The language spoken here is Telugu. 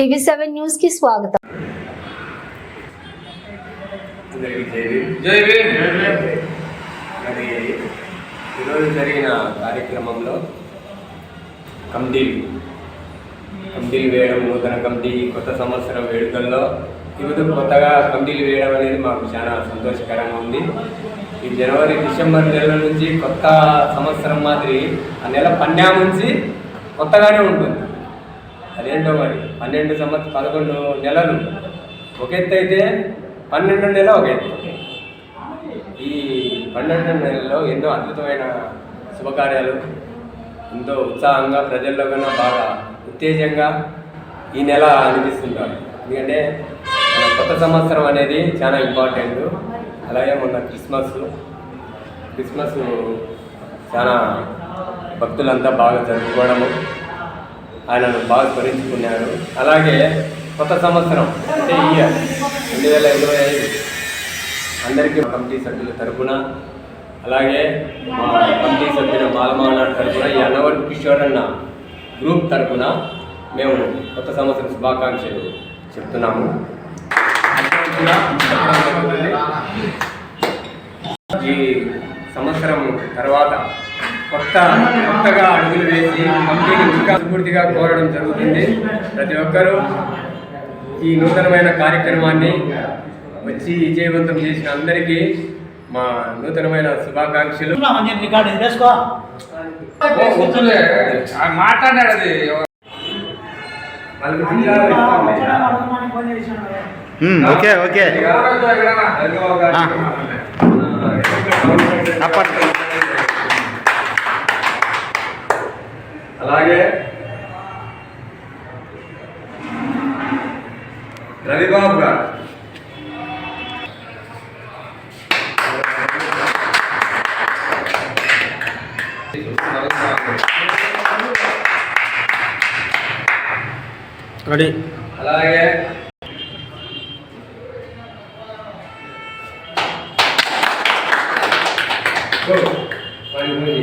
టీవీ సెవెన్ న్యూస్కి స్వాగతం మరి ఈరోజు జరిగిన కార్యక్రమంలో కమిటీలు కమిటీలు వేయడం నూతన కమిటీ కొత్త సంవత్సరం వేడుకల్లో ఈరోజు కొత్తగా కమిటీలు వేయడం అనేది మాకు చాలా సంతోషకరంగా ఉంది. ఈ జనవరి డిసెంబర్ నెల నుంచి కొత్త సంవత్సరం మాదిరి ఆ నెల పన్నెండు నుంచి కొత్తగానే ఉంటుంది. పన్నెండో వాడి పన్నెండు సంవత్సరం పదకొండు నెలలు. ఒక ఎత్తు అయితే పన్నెండు నెల ఒక ఎత్తు. ఈ పన్నెండు నెలల్లో ఎన్నో అద్భుతమైన శుభకార్యాలు ఎంతో ఉత్సాహంగా ప్రజల్లో కన్నా బాగా ఉత్తేజంగా ఈ నెల అనిపిస్తుంటారు. ఎందుకంటే మన కొత్త సంవత్సరం అనేది చాలా ఇంపార్టెంట్. అలాగే మొన్న క్రిస్మస్ క్రిస్మస్ చాలా భక్తులంతా బాగా జరుపుకోవడము ఆయనను బాగా స్మరించుకున్నాడు. అలాగే కొత్త సంవత్సరం అంటే ఇయర్ రెండు వేల ఇరవై ఐదు. అందరికీ కమిటీ సభ్యుల తరఫున అలాగే మా కమిటీ సభ్యుల బాలమానాడు తరపున ఈ అన్నవర్ కిషోర్ అన్న గ్రూప్ తరఫున మేము కొత్త సంవత్సరం శుభాకాంక్షలు చెప్తున్నాము. ఈ సంవత్సరం తర్వాత కొత్త కొత్తగా వేసి కమిటీని ఇంకా స్ఫూర్తిగా కోరడం జరుగుతుంది. ప్రతి ఒక్కరూ ఈ నూతనమైన కార్యక్రమాన్ని వచ్చి విజయవంతం చేసిన అందరికీ మా నూతనమైన శుభాకాంక్షలు. మాట్లాడాడు అది. Okay okay. రవిబాబు గారు రెడీ అలాగే ఓ, మరి ఉంది.